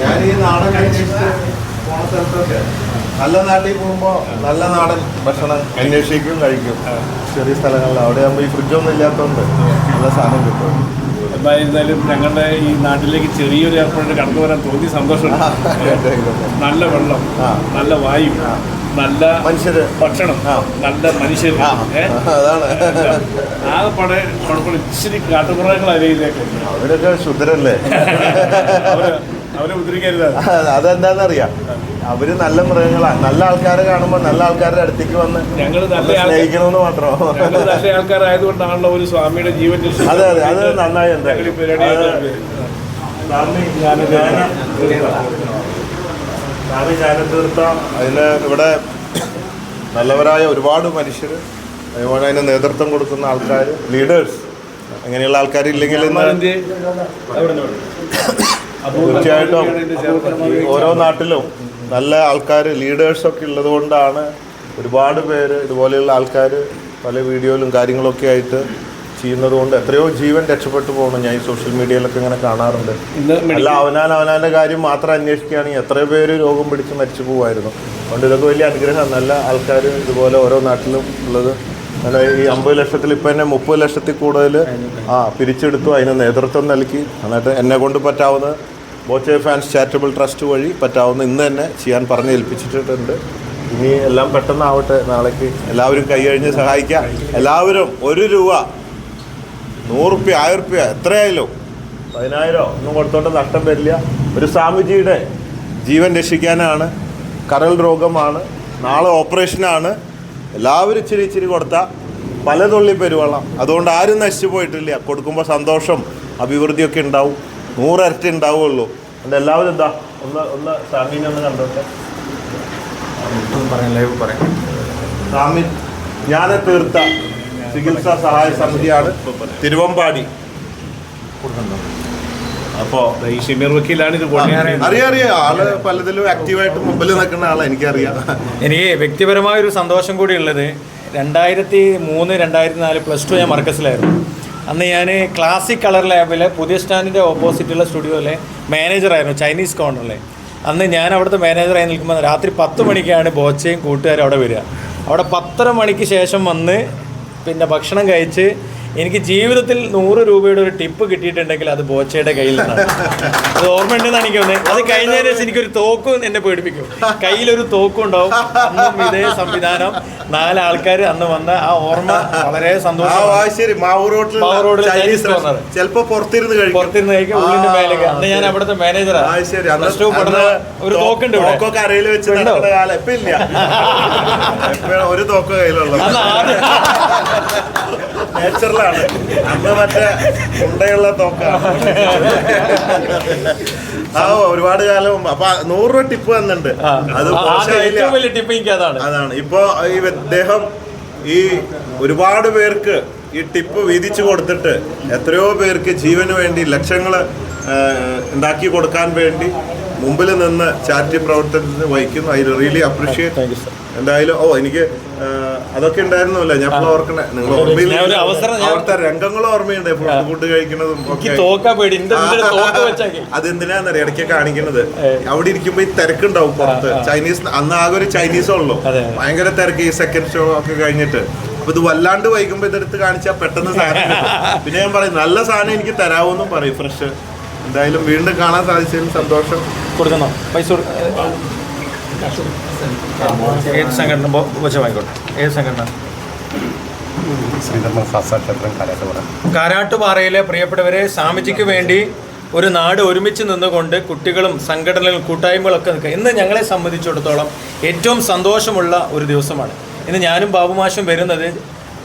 ഞാൻ നാടൻ പോണ സ്ഥലത്തൊക്കെ നല്ല നാട്ടിൽ പോകുമ്പോൾ നല്ല നാടൻ ഭക്ഷണം അന്വേഷിക്കും കഴിക്കും. ചെറിയ സ്ഥലങ്ങളിൽ. അവിടെ ആകുമ്പോൾ ഈ ഫ്രിഡ്ജൊന്നും ഇല്ലാത്തതുകൊണ്ട് നല്ല സാധനം കിട്ടും. എന്തായിരുന്നാലും ഞങ്ങളുടെ ഈ നാട്ടിലേക്ക് ചെറിയൊരു ഏർപ്പാട് കടന്നു വരാൻ തോന്നി സന്തോഷമാണ് നല്ല വെള്ളം നല്ല വായു. നല്ല മനുഷ്യര് ഭക്ഷണം. നല്ല മനുഷ്യർ അതാണ് ആകെപ്പാടെ കുഴപ്പമില്ല ഇച്ചിരി കാട്ടുപുറങ്ങൾ അരയിലേക്ക് അവരൊക്കെ ശുദ്ധരല്ലേ അവർ ഉദ്ധരിക്കരുത് അതെന്താന്നറിയാം അവർ നല്ല മൃഗങ്ങളാണ് നല്ല ആൾക്കാരെ കാണുമ്പോൾ നല്ല ആൾക്കാരുടെ അടുത്തേക്ക് വന്ന് ഞങ്ങൾ നല്ല സ്നേഹിക്കണമെന്ന് മാത്രം നല്ല ആൾക്കാരായതുകൊണ്ടാണല്ലോ ഒരു സ്വാമിയുടെ ജീവൻ. അതെ അതെ അത് നന്നായി എന്താ എന്തായാലും സ്വാമി ജ്ഞാന സ്വാമി അതിന് ഇവിടെ നല്ലവരായ ഒരുപാട് മനുഷ്യർ അതുപോലെ അതിന് നേതൃത്വം കൊടുക്കുന്ന ആൾക്കാർ ലീഡേഴ്സ് അങ്ങനെയുള്ള ആൾക്കാർ ഇല്ലെങ്കിൽ. തീർച്ചയായിട്ടും ഓരോ നാട്ടിലും നല്ല ആൾക്കാർ ലീഡേഴ്സൊക്കെ ഉള്ളത് കൊണ്ടാണ് ഒരുപാട് പേര് ഇതുപോലെയുള്ള ആൾക്കാർ പല വീഡിയോയിലും കാര്യങ്ങളൊക്കെ ആയിട്ട് ചെയ്യുന്നത് കൊണ്ട് എത്രയോ ജീവൻ രക്ഷപ്പെട്ടു പോകണം ഞാൻ ഈ സോഷ്യൽ മീഡിയയിലൊക്കെ ഇങ്ങനെ കാണാറുണ്ട്. അല്ല അവനാൻ അവനാന്റെ കാര്യം മാത്രം അന്വേഷിക്കുകയാണെങ്കിൽ എത്രയോ പേര് രോഗം പിടിച്ച് മരിച്ചു പോകുമായിരുന്നു അതുകൊണ്ട് ഇതൊക്കെ വലിയ അനുഗ്രഹം നല്ല ആൾക്കാർ ഇതുപോലെ ഓരോ നാട്ടിലും ഉള്ളത്. അല്ല ഈ അമ്പത് ലക്ഷത്തിൽ ഇപ്പം തന്നെ മുപ്പത് ലക്ഷത്തിൽ കൂടുതൽ ആ പിരിച്ചെടുത്തു. അതിന് നേതൃത്വം നൽകി. എന്നിട്ട് എന്നെ കൊണ്ട് പറ്റാവുന്ന ബോച്ചെ ഫാൻസ് ചാരിറ്റബിൾ ട്രസ്റ്റ് വഴി പറ്റാവുന്ന ഇന്ന് തന്നെ ചെയ്യാൻ പറഞ്ഞ് ഏൽപ്പിച്ചിട്ടുണ്ട്. ഇനി എല്ലാം പെട്ടെന്നാവട്ടെ. നാളേക്ക് എല്ലാവരും കൈ കഴിഞ്ഞ് സഹായിക്കുക എല്ലാവരും ഒരു രൂപ. നൂറുപ്യ ആയിരം റുപ്യ എത്രയായാലും. പതിനായിരോ ഒന്നും കൊടുത്തോണ്ട് നഷ്ടം വരില്ല. ഒരു സ്വാമിജിയുടെ ജീവൻ രക്ഷിക്കാനാണ് കരൾ രോഗമാണ് നാളെ ഓപ്പറേഷനാണ്. എല്ലാവരും ഇച്ചിരി ഇച്ചിരി കൊടുത്താൽ പല തുള്ളി പെരുവെള്ളം. അതുകൊണ്ട് ആരും നശിച്ചു പോയിട്ടില്ല. കൊടുക്കുമ്പോൾ സന്തോഷം അഭിവൃദ്ധിയൊക്കെ ഉണ്ടാവും. നൂറരട്ടി ഉണ്ടാവുള്ളൂ. അതുകൊണ്ട് എല്ലാവരും എന്താ? ഒന്ന് ഒന്ന് സ്വാമീനെ ഒന്ന് കണ്ടോട്ടെ. പറയാം ലൈവ് പറയാം. സ്വാമി ജ്ഞാന തീർത്ത. ചികിത്സാ സഹായ സമിതിയാണ് തിരുവമ്പാടി. അപ്പോൾ ഈ ഷിമീർ വക്കീലാണ് ഇത്. അറിയാം അറിയാം. ആൾ പലതിലും ആക്റ്റീവായിട്ട് മുമ്പിൽ നിൽക്കുന്ന ആളെ എനിക്കറിയാം. എനിക്ക് വ്യക്തിപരമായ ഒരു സന്തോഷം കൂടി ഉള്ളത് രണ്ടായിരത്തി മൂന്ന് രണ്ടായിരത്തി നാല് പ്ലസ് ടു ഞാൻ മർക്കസിലായിരുന്നു. അന്ന് ഞാൻ ക്ലാസിക് കളർ ലാബിലെ പുതിയ സ്റ്റാൻഡിന്റെ ഓപ്പോസിറ്റുള്ള സ്റ്റുഡിയോയിലെ മാനേജറായിരുന്നു ചൈനീസ് കോർണറിലെ അന്ന് ഞാൻ അവിടുത്തെ മാനേജറായി നിൽക്കുമ്പോൾ രാത്രി പത്ത് മണിക്കാണ് ബോച്ചയും കൂട്ടുകാരും അവിടെ വരിക. അവിടെ പത്തര മണിക്ക് ശേഷം വന്ന് പിന്നെ ഭക്ഷണം കഴിച്ച് എനിക്ക് ജീവിതത്തിൽ നൂറ് രൂപയുടെ ഒരു ടിപ്പ് കിട്ടിയിട്ടുണ്ടെങ്കിൽ അത് ബോച്ചയുടെ കയ്യിൽ നിന്നാണ് അത് ഓർമ്മയുണ്ടെന്നാണ് എനിക്ക് തോന്നുന്നത് അത് കഴിഞ്ഞതിന് ശേഷം എനിക്കൊരു തോക്കും എന്നെ പേടിപ്പിക്കും. കയ്യിലൊരു തോക്കും ഉണ്ടാവും. അന്നും ഇതേ സംവിധാനം. നാലാൾക്കാർ അന്ന് വന്ന ആ ഓർമ്മ വളരെ സന്തോഷം. ചിലപ്പോ പുറത്തിരുന്ന് കഴിക്കും. പുറത്തിരുന്ന് കഴിക്കും. ഉള്ളിന്റെ മേലേക്ക്. അന്ന് ഞാൻ. അവിടുത്തെ മാനേജറാണ് ഒരു തോക്കുണ്ട് അരയിൽ വെച്ച് ഒരു തോക്ക് കയ്യിലുള്ള. അന്ന് നേച്ചറിലാണ് അന്ന് മറ്റേ ഉണ്ടയുള്ള തോക്കാണ്. ആ ഒരുപാട് കാലം അപ്പൊ നൂറ് രൂപ ടിപ്പ് തന്നിട്ടുണ്ട് അത്. ഏറ്റവും വലിയ ടിപ്പ് എനിക്ക് അതാണ്. അതാണ്. ഇപ്പോ ഈ അദ്ദേഹം ഈ ഒരുപാട് പേർക്ക് ഈ ടിപ്പ് വീതിച്ചു കൊടുത്തിട്ട് എത്രയോ പേർക്ക് ജീവന് വേണ്ടി ലക്ഷങ്ങൾ ഉണ്ടാക്കി കൊടുക്കാൻ വേണ്ടി മുമ്പിൽ നിന്ന് ചാരിറ്റി പ്രവർത്തനത്തിന് വഹിക്കുന്നു. I really appreciate thank you sir എന്തായാലും ഓ എനിക്ക് അതൊക്കെ ഉണ്ടായിരുന്നല്ല. ഞാൻ ഇപ്പോൾ ഓർക്കണേ. നിങ്ങൾ അവിടുത്തെ രംഗങ്ങൾ ഓർമ്മയുണ്ട്. ഫുഡ് കഴിക്കുന്നതും അതെന്തിനാന്നറിയ? ഇടയ്ക്ക് കാണിക്കുന്നത്. അവിടെ ഇരിക്കുമ്പോ ഈ തിരക്കുണ്ടാവും പുറത്ത്. ചൈനീസ് അന്ന് ആകെ ഒരു ചൈനീസ് ഉള്ളൂ. ഭയങ്കര തിരക്ക് ഈ സെക്കൻഡ് ഷോ ഒക്കെ കഴിഞ്ഞിട്ട്. അപ്പൊ ഇത് വല്ലാണ്ട് വൈകുമ്പോ ഇതെടുത്ത് കാണിച്ചാൽ പെട്ടെന്ന് സാധനം പിന്നെ ഞാൻ പറയും നല്ല സാധനം എനിക്ക് തരാമെന്നും പറയും ഫ്രഷ്. എന്തായാലും വീണ്ടും കാണാൻ സാധിച്ചതിന് സന്തോഷം. കൊടുക്കണം പൈസ ഏത് സംഘടന വെച്ച് ഏത് സംഘടന? കാരാട്ടുപാറയിലെ പ്രിയപ്പെട്ടവരെ സ്വാമിജിക്ക് വേണ്ടി ഒരു നാട് ഒരുമിച്ച് നിന്നുകൊണ്ട് കുട്ടികളും സംഘടനകളും കൂട്ടായ്മകളൊക്കെ നിൽക്കുക. ഇന്ന് ഞങ്ങളെ സംബന്ധിച്ചിടത്തോളം ഏറ്റവും സന്തോഷമുള്ള ഒരു ദിവസമാണ്. ഇന്ന് ഞാനും ബാബുമാഷും വരുന്നത്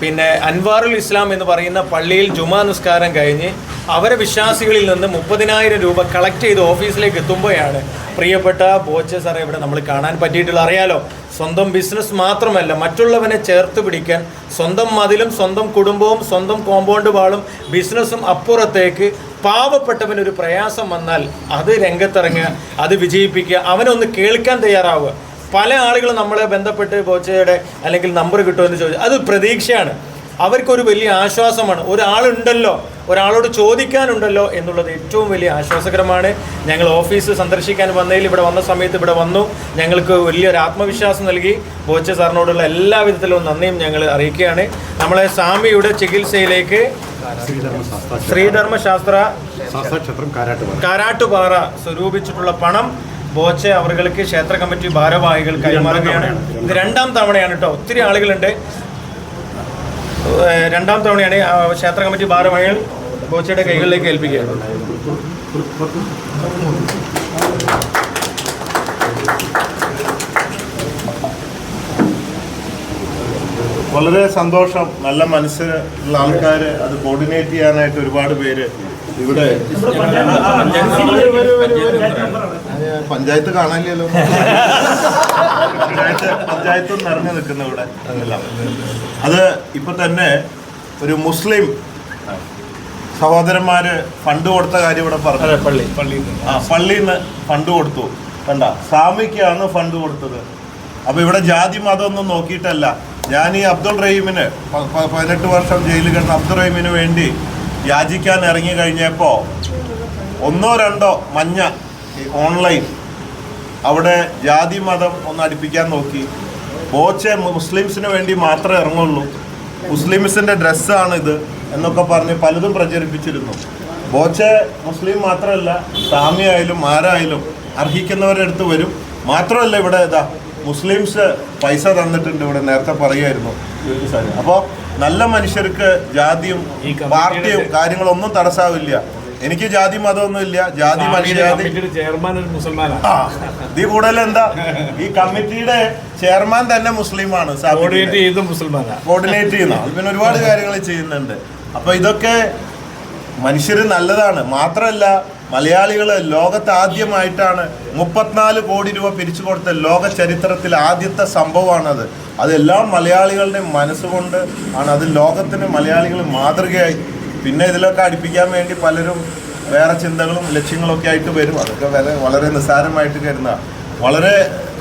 പിന്നെ അൻവാറുൽ ഇസ്ലാം എന്ന് പറയുന്ന പള്ളിയിൽ ജുമാ നിസ്കാരം കഴിഞ്ഞ് അവരെ വിശ്വാസികളിൽ നിന്ന് മുപ്പതിനായിരം രൂപ കളക്ട് ചെയ്ത് ഓഫീസിലേക്ക് എത്തുമ്പോഴാണ് പ്രിയപ്പെട്ട ബോച്ച സാറേ ഇവിടെ നമ്മൾ കാണാൻ പറ്റിയിട്ടുള്ള അറിയാലോ സ്വന്തം ബിസിനസ് മാത്രമല്ല മറ്റുള്ളവനെ ചേർത്ത് പിടിക്കാൻ സ്വന്തം മതിലും സ്വന്തം കുടുംബവും സ്വന്തം കോമ്പൗണ്ട് വാളും ബിസിനസ്സും അപ്പുറത്തേക്ക് പാവപ്പെട്ടവനൊരു പ്രയാസം വന്നാൽ അത് രംഗത്തിറങ്ങുക അത് വിജയിപ്പിക്കുക അവനൊന്ന് കേൾക്കാൻ തയ്യാറാവുക. പല ആളുകളും നമ്മളെ ബന്ധപ്പെട്ട് ബോച്ചയുടെ അല്ലെങ്കിൽ നമ്പർ കിട്ടുമെന്ന് ചോദിച്ചു. അത് പ്രതീക്ഷയാണ്. അവർക്കൊരു വലിയ ആശ്വാസമാണ്. ഒരാളുണ്ടല്ലോ ഒരാളോട് ചോദിക്കാനുണ്ടല്ലോ എന്നുള്ളത് ഏറ്റവും വലിയ ആശ്വാസകരമാണ്. ഞങ്ങൾ ഓഫീസ് സന്ദർശിക്കാൻ വന്നതിൽ ഇവിടെ വന്ന സമയത്ത് ഇവിടെ വന്നു. ഞങ്ങൾക്ക് വലിയൊരു ആത്മവിശ്വാസം നൽകി. ബോച്ച സാറിനോടുള്ള എല്ലാ വിധത്തിലും നന്ദിയും ഞങ്ങൾ അറിയിക്കുകയാണ്. നമ്മളെ സ്വാമിയുടെ ചികിത്സയിലേക്ക് ശ്രീധർമ്മശാസ്ത്ര കാരാട്ടുപാറ സ്വരൂപിച്ചിട്ടുള്ള പണം ബോച്ച അവർക്ക് ക്ഷേത്ര കമ്മിറ്റി ഭാരവാഹികൾ കൈമാറുകയാണ് ഇത് രണ്ടാം തവണയാണ് കേട്ടോ. ഒത്തിരി ആളുകളുണ്ട്. രണ്ടാം തവണയാണ് ക്ഷേത്ര കമ്മിറ്റി ഭാരവാഹികൾ ബോച്ചയുടെ കൈകളിലേക്ക് ഏൽപ്പിക്കുക വളരെ സന്തോഷം. നല്ല മനസ്സിലുള്ള ആൾക്കാർ അത് കോർഡിനേറ്റ് ചെയ്യാനായിട്ട് ഒരുപാട് പേര് ഇവിടെ പഞ്ചായത്ത് കാണാനില്ലല്ലോ. പഞ്ചായത്ത് പഞ്ചായത്ത് നിറഞ്ഞു നിൽക്കുന്ന ഇവിടെ. അതെല്ലാം അത് ഇപ്പൊ തന്നെ ഒരു മുസ്ലിം സഹോദരന്മാര് ഫണ്ട് കൊടുത്ത കാര്യം ഇവിടെ പറഞ്ഞു. പള്ളി. പള്ളിയിൽ ആ പള്ളിയിൽ നിന്ന് ഫണ്ട് കൊടുത്തു. കണ്ട സ്വാമിക്കാണ് ഫണ്ട് കൊടുത്തത്. അപ്പൊ ഇവിടെ ജാതി മതമൊന്നും നോക്കിയിട്ടല്ല. ഞാൻ ഈ അബ്ദുൾ റഹീമിന് പതിനെട്ട് വർഷം ജയിലിൽ കിടന്ന അബ്ദുൾ റഹീമിന് വേണ്ടി യാചിക്കാൻ ഇറങ്ങി കഴിഞ്ഞപ്പോൾ ഒന്നോ രണ്ടോ മഞ്ഞ ഓൺലൈൻ അവിടെ ജാതി മതം ഒന്ന് അടുപ്പിക്കാൻ നോക്കി. ബോച്ചെ മുസ്ലിംസിന് വേണ്ടി മാത്രമേ ഇറങ്ങുള്ളൂ. മുസ്ലിംസിന്റെ ഡ്രസ്സാണ് ഇത് എന്നൊക്കെ പറഞ്ഞ് പലതും പ്രചരിപ്പിച്ചിരുന്നു. ബോച്ചെ മുസ്ലിം മാത്രമല്ല സാമി ആയാലും ആരായാലും അർഹിക്കുന്നവരുടെ അടുത്ത് വരും. മാത്രമല്ല ഇവിടെ ഇതാ മുസ്ലിംസ് പൈസ തന്നിട്ടുണ്ട് ഇവിടെ നേരത്തെ പറയുമായിരുന്നു. അപ്പോൾ നല്ല മനുഷ്യർക്ക് ജാതിയും പാർട്ടിയും കാര്യങ്ങളൊന്നും തടസ്സാവില്ല. എനിക്ക് ജാതി മതമൊന്നും ഇല്ല. ജാതി മനുഷ്യജാതി ചെയർമാൻ ഒരു മുസൽമാനാണ്. ആ ഇത് കൂടുതൽ എന്താ? ഈ കമ്മിറ്റിയുടെ ചെയർമാൻ തന്നെ മുസ്ലിമാണ് കോർഡിനേറ്റ് ചെയ്ത് മുസൽമാനാണ് കോർഡിനേറ്റ് ചെയ്യുന്ന. പിന്നെ ഒരുപാട് കാര്യങ്ങൾ ചെയ്യുന്നുണ്ട്. അപ്പൊ ഇതൊക്കെ മനുഷ്യർ നല്ലതാണ്. മാത്രമല്ല മലയാളികൾ ലോകത്ത് ആദ്യമായിട്ടാണ് മുപ്പത്തിനാല് കോടി രൂപ പിരിച്ചു കൊടുത്ത ലോക ചരിത്രത്തിൽ ആദ്യത്തെ സംഭവമാണത്. അതെല്ലാം മലയാളികളുടെ മനസ്സുകൊണ്ട് ആണ്. അത് ലോകത്തിന് മലയാളികൾ മാതൃകയായി. പിന്നെ ഇതിലൊക്കെ അടുപ്പിക്കാൻ വേണ്ടി പലരും വേറെ ചിന്തകളും ലക്ഷ്യങ്ങളൊക്കെ ആയിട്ട് വരും. അതൊക്കെ വളരെ വളരെ നിസ്സാരമായിട്ട് കരുതുന്ന വളരെ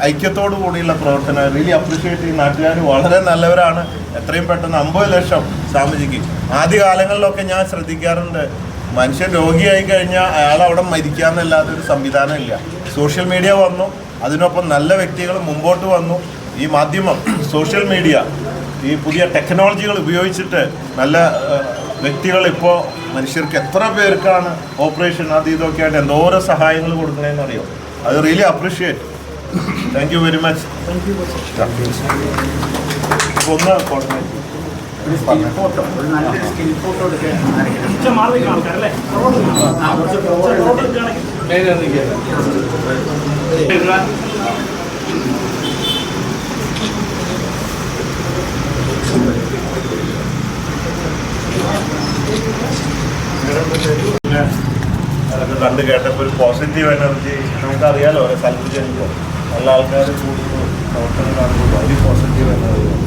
ഐക്യത്തോടു കൂടിയുള്ള പ്രവർത്തനം. റിയലി അപ്രീഷിയേറ്റ് ചെയ്യുന്ന നാട്ടുകാർ വളരെ നല്ലവരാണ്. എത്രയും പെട്ടെന്ന് അമ്പത് ലക്ഷം സ്വാമിജിക്ക്. ആദ്യ കാലങ്ങളിലൊക്കെ ഞാൻ ശ്രദ്ധിക്കാറുണ്ട്. മനുഷ്യൻ രോഗിയായി കഴിഞ്ഞാൽ അയാൾ അവിടെ മരിക്കാമെന്നല്ലാതെ ഒരു സംവിധാനം ഇല്ല. സോഷ്യൽ മീഡിയ വന്നു. അതിനൊപ്പം നല്ല വ്യക്തികൾ മുമ്പോട്ട് വന്നു. ഈ മാധ്യമം സോഷ്യൽ മീഡിയ ഈ പുതിയ ടെക്നോളജികൾ ഉപയോഗിച്ചിട്ട് നല്ല വ്യക്തികൾ ഇപ്പോൾ മനുഷ്യർക്ക് എത്ര പേർക്കാണ് ഓപ്പറേഷൻ അത് ഇതൊക്കെ ആയിട്ട് എന്തോരോ സഹായങ്ങൾ കൊടുക്കണേന്ന് അറിയോ? അത് really appreciate. Thank you very much ഒന്ന് കോർഡിനേറ്റ് കണ്ട് കേട്ടപ്പോൾ ഒരു പോസിറ്റീവ് എനർജി നമുക്കറിയാലോ ഓരോ സ്ഥലത്ത് ചെല്ലുമ്പോൾ നല്ല ആൾക്കാർ കൂടുതൽ പ്രവർത്തനം കാണുമ്പോൾ വലിയ പോസിറ്റീവ് എനർജി